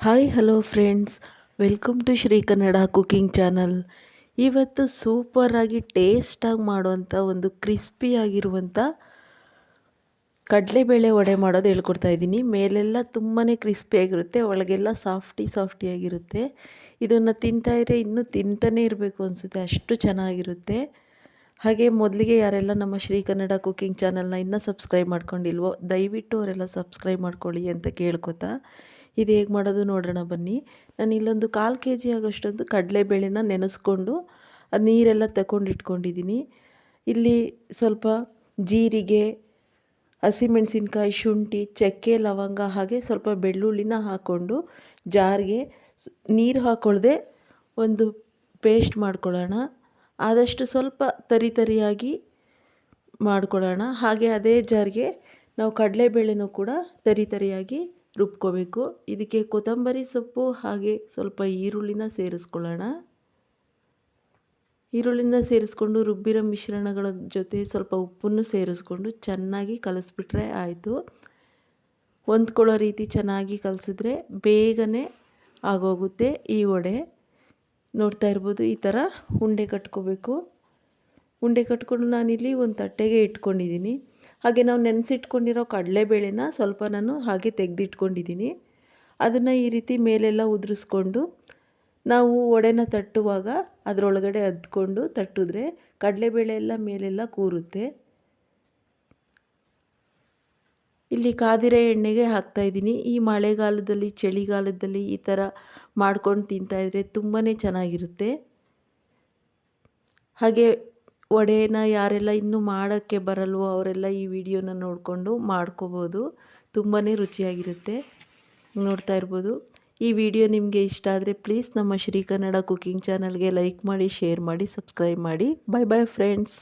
Hi hello friends welcome to Shri Kannada cooking channel ಇವತ್ತು ಸೂಪರಾಗಿ ಟೇಸ್ಟಾಗಿ ಮಾಡುವಂಥ ಒಂದು ಕ್ರಿಸ್ಪಿಯಾಗಿರುವಂಥ ಕಡಲೆಬೇಳೆ ವಡೆ ಮಾಡೋದು ಹೇಳ್ಕೊಡ್ತಾ ಇದ್ದೀನಿ. ಮೇಲೆಲ್ಲ ತುಂಬಾ ಕ್ರಿಸ್ಪಿಯಾಗಿರುತ್ತೆ ಒಳಗೆಲ್ಲ ಸಾಫ್ಟಿ ಸಾಫ್ಟಿಯಾಗಿರುತ್ತೆ ಇದನ್ನು ತಿಂತಾಯಿದ್ರೆ ಇನ್ನೂ ತಿಂತಾನೇ ಇರಬೇಕು ಅನಿಸುತ್ತೆ, ಅಷ್ಟು ಚೆನ್ನಾಗಿರುತ್ತೆ. ಹಾಗೆ ಮೊದಲಿಗೆ ಯಾರೆಲ್ಲ ನಮ್ಮ ಶ್ರೀ ಕನ್ನಡ ಕುಕ್ಕಿಂಗ್ ಚಾನಲ್ನ ಇನ್ನೂ ಸಬ್ಸ್ಕ್ರೈಬ್ ಮಾಡ್ಕೊಂಡಿಲ್ವೋ, ದಯವಿಟ್ಟು ಅವರೆಲ್ಲ ಸಬ್ಸ್ಕ್ರೈಬ್ ಮಾಡ್ಕೊಳ್ಳಿ ಅಂತ ಕೇಳ್ಕೊತಾ ಇದು ಹೇಗೆ ಮಾಡೋದು ನೋಡೋಣ ಬನ್ನಿ. ನಾನು ಇಲ್ಲೊಂದು ಕಾಲು ಕೆ ಜಿ ಆಗೋಷ್ಟೊಂದು ಕಡಲೆಬೇಳೆನ ನೆನೆಸ್ಕೊಂಡು ಅದು ನೀರೆಲ್ಲ ತಗೊಂಡಿಟ್ಕೊಂಡಿದ್ದೀನಿ ಇಲ್ಲಿ ಸ್ವಲ್ಪ ಜೀರಿಗೆ, ಹಸಿಮೆಣಸಿನ್ಕಾಯಿ, ಶುಂಠಿ, ಚಕ್ಕೆ, ಲವಂಗ ಹಾಗೆ ಸ್ವಲ್ಪ ಬೆಳ್ಳುಳ್ಳಿನ ಹಾಕ್ಕೊಂಡು ಜಾರಿಗೆ ನೀರು ಹಾಕ್ಕೊಳ್ದೆ ಒಂದು ಪೇಸ್ಟ್ ಮಾಡ್ಕೊಳ್ಳೋಣ. ಆದಷ್ಟು ಸ್ವಲ್ಪ ತರಿ ತರಿಯಾಗಿ ಮಾಡ್ಕೊಳ್ಳೋಣ. ಹಾಗೆ ಅದೇ ಜಾರಿಗೆ ನಾವು ಕಡಲೆಬೇಳೆನೂ ಕೂಡ ತರಿ ತರಿಯಾಗಿ ರುಬ್ಕೋಬೇಕು. ಇದಕ್ಕೆ ಕೊತ್ತಂಬರಿ ಸೊಪ್ಪು ಹಾಗೆ ಸ್ವಲ್ಪ ಈರುಳ್ಳಿನ ಸೇರಿಸ್ಕೊಳ್ಳೋಣ. ಈರುಳ್ಳಿನ ಸೇರಿಸ್ಕೊಂಡು ರುಬ್ಬಿರೋ ಮಿಶ್ರಣಗಳ ಜೊತೆ ಸ್ವಲ್ಪ ಉಪ್ಪನ್ನು ಸೇರಿಸ್ಕೊಂಡು ಚೆನ್ನಾಗಿ ಕಲಿಸ್ಬಿಟ್ರೆ ಆಯಿತು. ಹೊಂದ್ಕೊಳ್ಳೋ ರೀತಿ ಚೆನ್ನಾಗಿ ಕಲಸಿದ್ರೆ ಬೇಗನೆ ಆಗೋಗುತ್ತೆ ಈ ವಡೆ. ನೋಡ್ತಾ ಇರ್ಬೋದು ಈ ಥರ ಉಂಡೆ ಕಟ್ಕೋಬೇಕು. ಉಂಡೆ ಕಟ್ಕೊಂಡು ನಾನಿಲ್ಲಿ ಒಂದು ತಟ್ಟೆಗೆ ಇಟ್ಕೊಂಡಿದ್ದೀನಿ. ಹಾಗೆ ನಾವು ನೆನೆಸಿಟ್ಕೊಂಡಿರೋ ಕಡಲೆಬೇಳೆನ ಸ್ವಲ್ಪ ನಾನು ಹಾಗೆ ತೆಗೆದಿಟ್ಕೊಂಡಿದ್ದೀನಿ. ಅದನ್ನು ಈ ರೀತಿ ಮೇಲೆಲ್ಲ ಉದುರಿಸ್ಕೊಂಡು ನಾವು ಒಡೆನ ತಟ್ಟುವಾಗ ಅದರೊಳಗಡೆ ಅದ್ಕೊಂಡು ತಟ್ಟಿದ್ರೆ ಕಡಲೆಬೇಳೆ ಎಲ್ಲ ಮೇಲೆಲ್ಲ ಕೂರುತ್ತೆ. ಇಲ್ಲಿ ಕಾದಿರೆ ಎಣ್ಣೆಗೆ ಹಾಕ್ತಾಯಿದ್ದೀನಿ ಈ ಮಳೆಗಾಲದಲ್ಲಿ, ಚಳಿಗಾಲದಲ್ಲಿ ಈ ಥರ ಮಾಡ್ಕೊಂಡು ತಿಂತಾಯಿದ್ರೆ ತುಂಬಾ ಚೆನ್ನಾಗಿರುತ್ತೆ. ಹಾಗೆ ವಡೆನ ಯಾರೆಲ್ಲ ಇನ್ನೂ ಮಾಡೋಕ್ಕೆ ಬರಲ್ವೋ ಅವರೆಲ್ಲ ಈ ವಿಡಿಯೋನ ನೋಡಿಕೊಂಡು ಮಾಡ್ಕೋಬೋದು. ತುಂಬಾ ರುಚಿಯಾಗಿರುತ್ತೆ. ನೋಡ್ತಾ ಇರ್ಬೋದು. ಈ ವಿಡಿಯೋ ನಿಮಗೆ ಇಷ್ಟ ಆದರೆ ಪ್ಲೀಸ್ ನಮ್ಮ ಶ್ರೀ ಕನ್ನಡ ಕುಕಿಂಗ್ ಚಾನಲ್ಗೆ ಲೈಕ್ ಮಾಡಿ, ಶೇರ್ ಮಾಡಿ, ಸಬ್ಸ್ಕ್ರೈಬ್ ಮಾಡಿ. Bye bye friends.